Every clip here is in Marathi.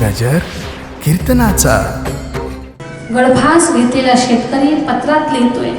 गजर कीर्तनाचा. गळफास घेतलेला शेतकरी पत्रात लिहितोय.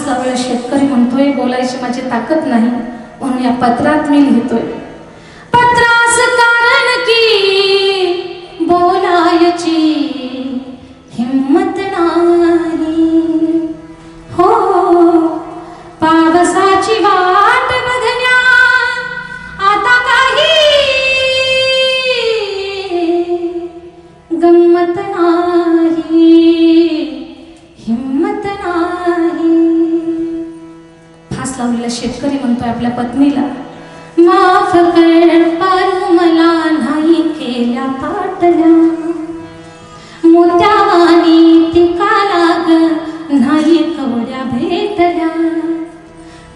असल्यामुळे शेतकरी म्हणतोय बोलायची माझी ताकद नाही म्हणून या पत्रात मी लिहितोय. सावलेला शेतकरी म्हणतोय आपल्या पत्नीला. माफ कर पारू मला नाही केल्या पाटल्या. मोत्यावानी तिका लाग नाही कवड्या भेटल्या.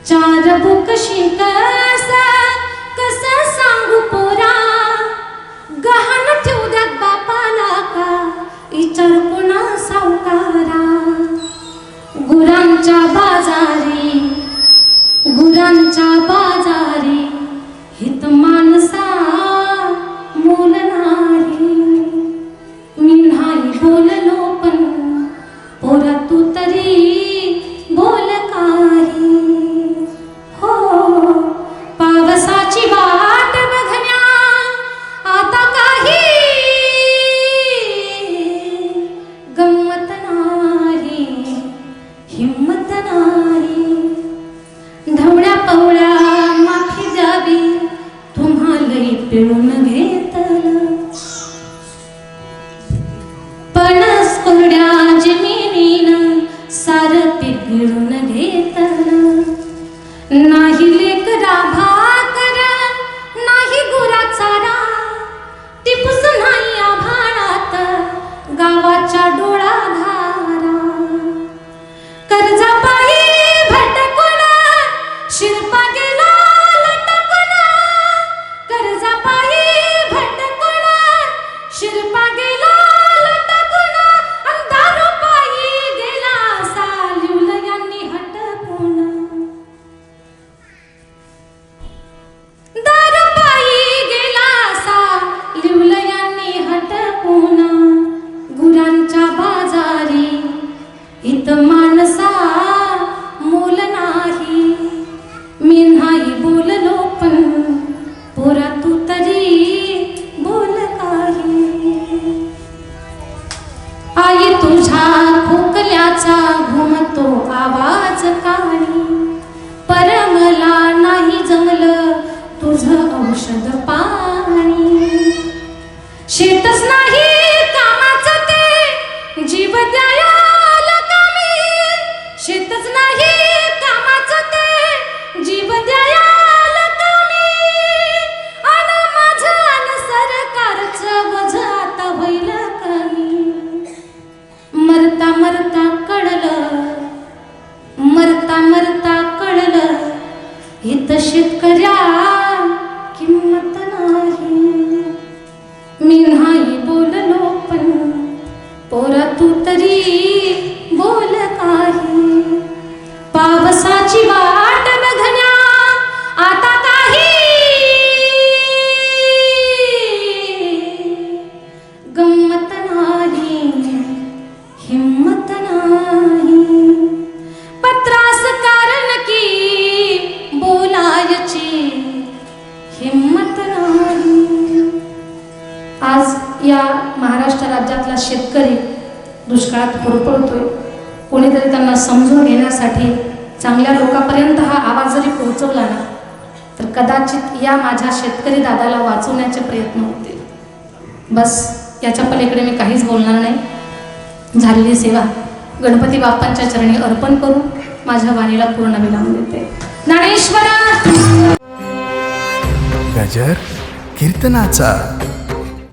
चार बुक शिकस कस सांगू पोरा? गहाण ठेवू द्या बापाला का? विचार पुन्हा सावकारा. गुरांच्या बाजार पिळून घेतलं. पणस कोरड्या जमिनीनं सार पिळून गिळून घेतलं. नाही लेकरा भा इत माणसा मूल नाही. मी नाही बोललो पण पुरा तू तरी बोल काही. आई तुझ्या खोकल्याचा घुमतो आवाज काय? हित शेतकऱ्या किंमत नाही. मी नाही बोललो पण पोरा तू तरी महाराष्ट्र राज्यातला शेतकरी दुष्काळात होरपळतोय. कोणीतरी त्यांना समजून घेण्यासाठी चांगल्या लोकांपर्यंत हा आवाज जरी पोहोचवला ना तर कदाचित या माझ्या शेतकरी दादाला वाचवण्याचे प्रयत्न होतील. बस याच्या पलीकडे मी काहीच बोलणार नाही. झालेली सेवा गणपती बाप्पांच्या चरणी अर्पण करून माझ्या वाणीला पूर्ण विराम देते. ज्ञानेश्वरा! गजर कीर्तनाचा.